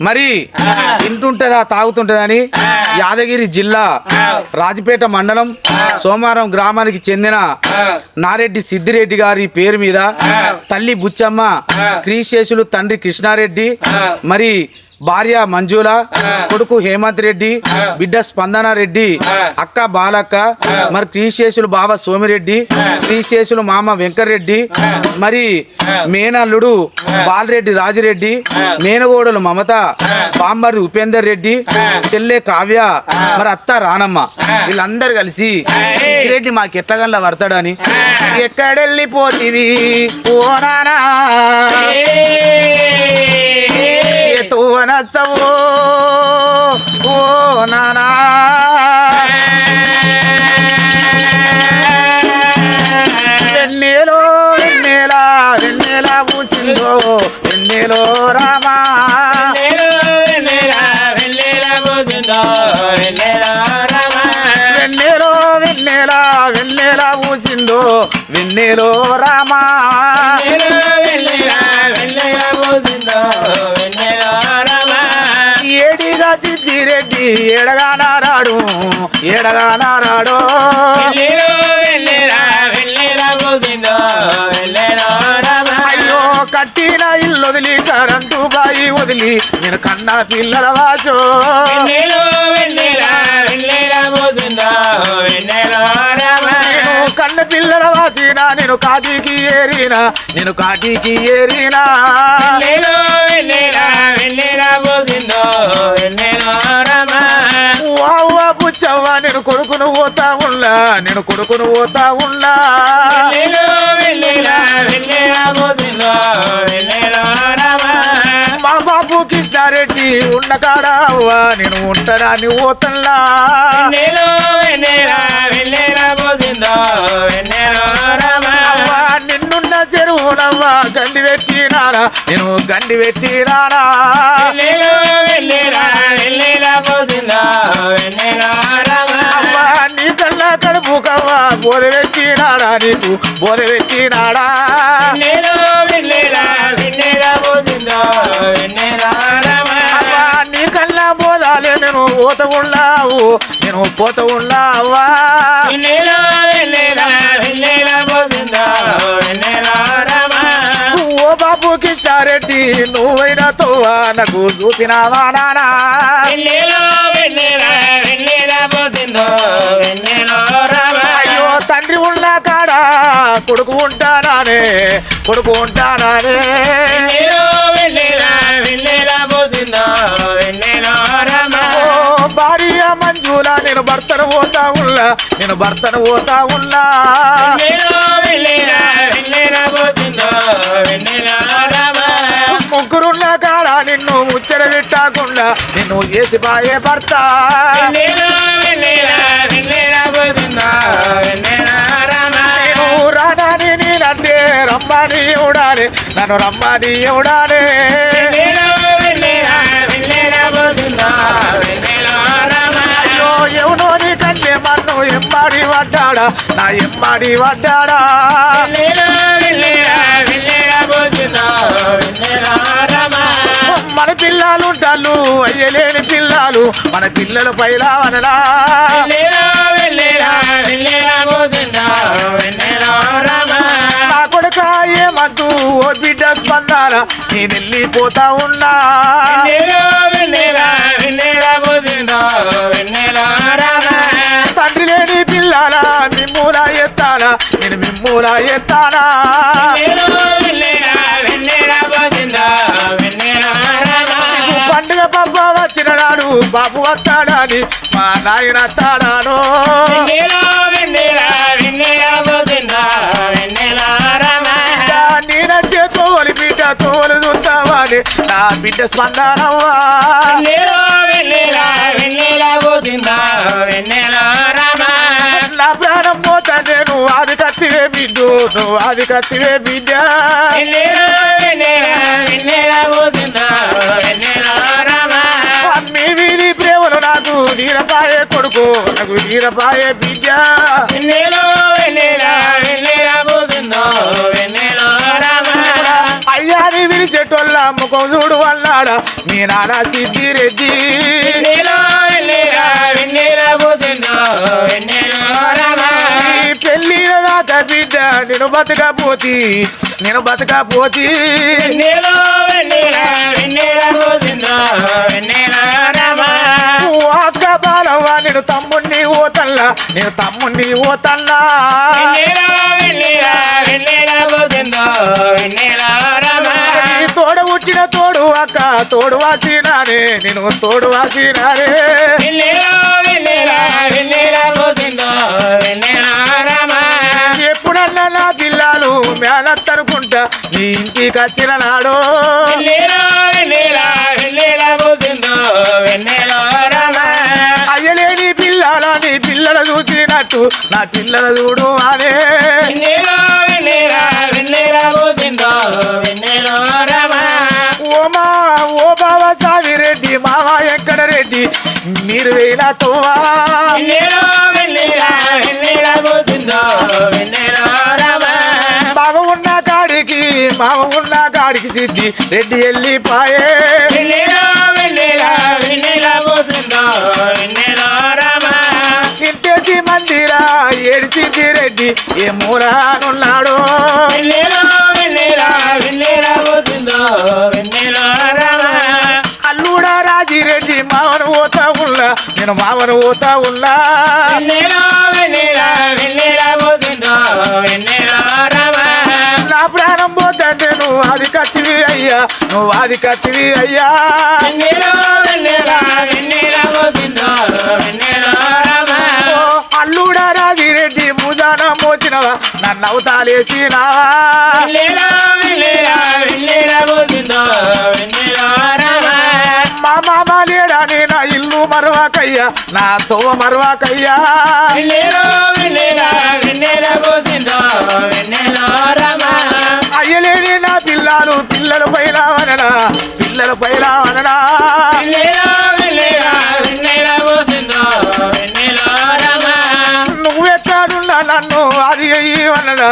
మరి తింటుంటదా తాగుతుంటదని యాదగిరి జిల్లా రాజపేట మండలం సోమవారం గ్రామానికి చెందిన నారెడ్డి సిద్దిరెడ్డి గారి పేరు మీద తల్లి బుచ్చమ్మ క్రీశేషులు తండ్రి కృష్ణారెడ్డి మరి భార్య మంజుల కొడుకు హేమంత్ రెడ్డి బిడ్డ స్పందన రెడ్డి అక్క బాలక్క మరి క్రీశేషులు బావ సోమిరెడ్డి క్రీశేషులు మామ వెంకరెడ్డి మరి మేనల్లుడు బాలరెడ్డి రాజిరెడ్డి మేనగోడలు మమత పాంబరి ఉపేందర్ రెడ్డి చెల్లె కావ్య మరి అత్త రానమ్మ వీళ్ళందరూ కలిసి రెడ్డి మాకు ఎట్లగల్లా పడతాడని ఎక్కడెళ్ళిపోతివి ఓ నానా? రామా. వెన్నెలో వెన్నెల వెన్నెల పూసిందో వెన్నెలో రామా. ఏడిగా సిద్ధిరెడ్డి ఏడగా నారాడు ఏడగా నారాడో అయ్యో కట్టిన ఇల్లు వదిలి వదిలి నేను కన్నా పిల్లల వాచో. నేను కన్న పిల్లల వాసిన నేను కాటికి ఏరినా నేను కాటికి ఏరినా. పుచ్చవ్వ నేను కొడుకును పోతా ఉన్నా నేను కొడుకును పోతా ఉన్నా. మా బాబు కృష్ణారెడ్డి ఉన్న కాడవ్వా నేను ఉంటానా నీ అవ్వా నిన్నున్న చెరువునవ్వా గండి పెట్టినారా నేను గండి పెట్టినారా. నీ కళ్ళ కడుపు కవ్వా బోధ పెట్టినాడా నీకు బోధ పెట్టినాడా నీ కల్లా బోధాలే నేను పోత ఉన్నావు నేను పోత ఉన్నావా? ఓ బాబు కిష్టారెడ్డి నువ్వైనా తోవా? నాకు చూపినావా నానా? అయ్యో తండ్రి పోసిందో కాడ కొడుకు ఉంటానానే? కొడుకు ఉంటానానే? భార్య మంజుల నేను భర్తను పోతా ఉన్నా నేను భర్తను పోతా ఉన్నా. ముగ్గురున్న కాడ నిన్ను ముచ్చట పెట్టకుండా నిన్ను చేసి పాయే భర్త. నన్ను రమ్మని ఎవడానే అయ్యో ఎవనో నీ కంటే మన్ను ఎంబాడి పడ్డాడా నా ఎంబాడి పడ్డాడా మన పిల్లలు ఉంటారు అయ్యలేని పిల్లలు మన పిల్లల పైలావనడా నా ఓ బిడ్డ స్పందన నేను వెళ్ళిపోతా ఉన్నా. తండ్రి లేని పిల్లల మిమ్ములా ఎత్తానా నేను మిమ్ములా ఎత్తానా. పండుగ పబ్బ వచ్చిన నాడు బాబు వస్తాడని మా నాయన వస్తాడాను బిడ్డ స్పందనవ్వా నా ప్రాణం అది కత్తివే బిడ్డు నువ్వు అది కత్తివే బిడ్డ. మీ వీధి ప్రేమలు నాకు నీరపాయే కొడుకు నాకు నీరపాయే బిడ్డ. అయ్యాని విరిచేటోళ్ళ ముఖం చూడు అన్నాడా నీ నీ నాన్న సిద్ధిరెడ్డి పెళ్ళి దాత బిడ్డ నేను బతకపోతి నేను బతకపోతి. అక్క నేను తమ్ముణ్ణి ఓతల్లా నేను తమ్ముణ్ణి ఓతల్లా వెన్నెల వెన్నెల తోడు పుట్టిన తోడు అక్క తోడు వాసినానే నేను తోడు వాసినానే. ఎప్పుడన్నా నా పిల్లలు మేనత్తరుకుంటా నీ ఇంటికి వచ్చిన నాడు. అయ్యలేని పిల్లల నీ పిల్లలు చూసినట్టు నా పిల్లలు చూడు అనే వెన్నెల వెన్నెల పోసిందో వెన్నెల మామ ఎక్కడ రెడ్డి? మీరు వేల తోవా? వెన్నెల వెన్నెల వెన్నెల పోసిందో వెన్నెల రమ. బావ ఉన్న కాడికి మామ ఉన్న కాడికి సిద్ధి. రెడ్డి వెన్నెల రమ. ఇంటేసి మందిరా ఏడిసింది రెడ్డి. ఏ మూలానున్నాడు? వెన్నెల వెన్నెల వెన్నెల పోసిందో వెన్నెల రాజిరెడ్డి మామను పోతా ఉన్నా. నేను మామను పోతా రమ నా ప్రాణం పోతంటే నువ్వు అది కత్తివి అయ్యా. నువ్వు అది కత్తివి అయ్యా. అల్లుడా రాజిరెడ్డి ముజాన మోసినవా? నన్ను అవతాలేసినావా మామ లేడాని నా ఇల్లు మరవాకయ్యా నా తోవ మరవాకయ్యా. అయ్యలేని నా పిల్లలు పిల్లల పైన వననా పిల్లల పైన రమ. నువ్వెక్కడున్నా నన్ను అది అయ్యి వననా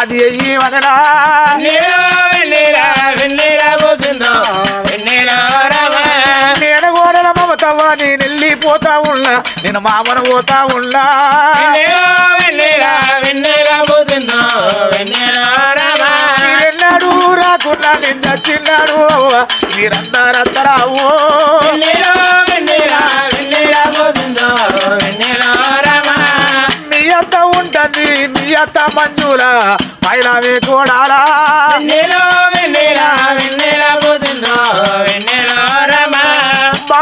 అది అయ్యి వననా. నేను వెళ్ళిపోతా ఉన్నా నేను మామను పోతా ఉన్నా. మీరెన్నాడు రాకున్నా నేను చచ్చిన్నాడు పోసిందో వెన్నెల రమ మీ అత్త ఉంటుంది మీ అత్త మంజుల. పైలమే కూడాలా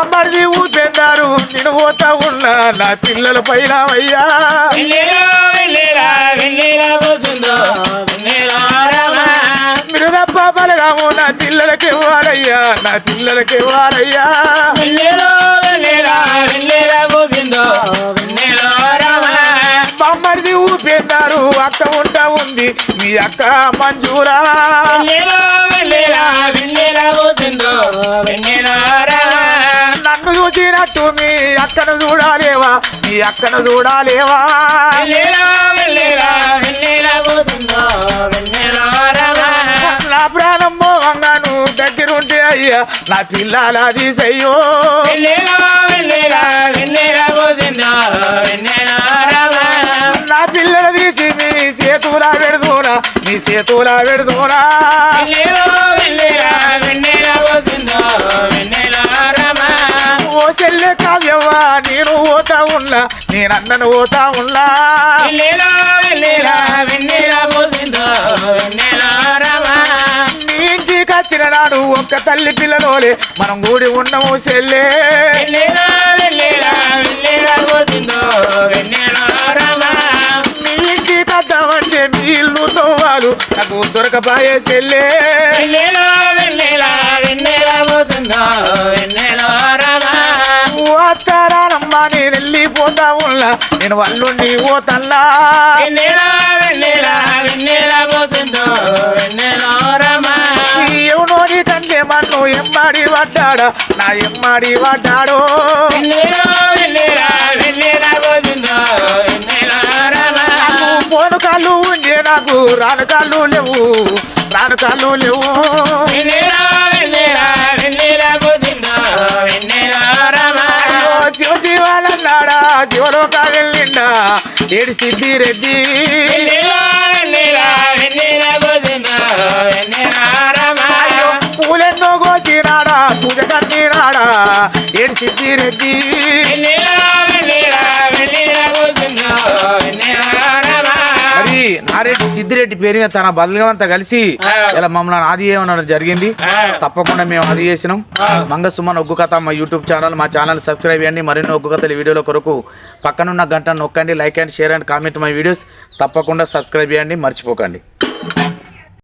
బామ్మర్ది ఊపెందారు నేను పోతా ఉన్నా నా పిల్లల పైన అయ్యా. వెన్నెల వెన్నెల వెన్నెల పోసిందో వెన్నెల రమ. మీరు తప్ప బలగాము నా పిల్లలకి ఇవ్వాలయ్యా నా పిల్లలకి ఇవ్వాలయ్యా. అక్క ఉంటా ఉంది మీ అక్క మంజూరా. చూసినట్టు మీ అక్కను చూడాలేవా? మీ అక్కను చూడాలేవా? నా ప్రాణం మోహంగా నువ్వు దగ్గరుంటే అయ్యా నా పిల్లల తీసయ్యో నా పిల్లలు తీసి మీ చేతులా పెడుతున్నా మీ చేతులా పెడుతున్నా నేను పోతా ఉన్నా నేనన్నను పోతా ఉన్నా. వెన్నెల వెన్నెల వెన్నెల పోసిందో వెన్నెల రమ. నీ ఇంటికి వచ్చిన నాడు ఒక్క తల్లి పిల్లలోలే మనం కూడి ఉన్నాము చెల్లె. వెన్నెల వెన్నెల వెన్నెల పోసిందో వెన్నెల రమ. నీ ఇంటికి వద్దామంటే మీ ఇల్లు తోవాలి నాకు దొరకబాయే చెల్లె. వెన్నెల వెన్నెల వెన్నెల ఉన్నా నేను వెన్నెల పోసిందో వెన్నెల రమ. ఎవనోని కంటే మన్ను ఎమ్మాడి పడ్డాడా? నా ఎమ్మాడి పడ్డాడో. పోను కాళ్ళు ఉండే నాకు రాను కాళ్ళు లేవు. రాను కాళ్ళు లేవు ఏడి సిద్ధి రెడ్డి. పూలెన్నో కోసినాడా పూజ కట్టినాడా? ఏడి సిద్ధి రెడ్డి. మరి నారెడ్డి సిద్ధిరెడ్డి పేరు మీద తన బదులుగా కలిసి ఆ. ఇలా మమ్మల్ని ఆది చేయమనడం జరిగింది. తప్పకుండా మేము అది చేసినాం. మంగ సుమన్ ఒగ్గు కథ మా యూట్యూబ్ ఛానల్ మా ఛానల్ సబ్స్క్రైబ్ చేయండి మరిన్ని ఒగ్గు కథల వీడియోల కొరకు పక్కనున్న గంట నొక్కండి like and share and comment my videos తప్పకుండా సబ్స్క్రైబ్ చేయండి మర్చిపోకండి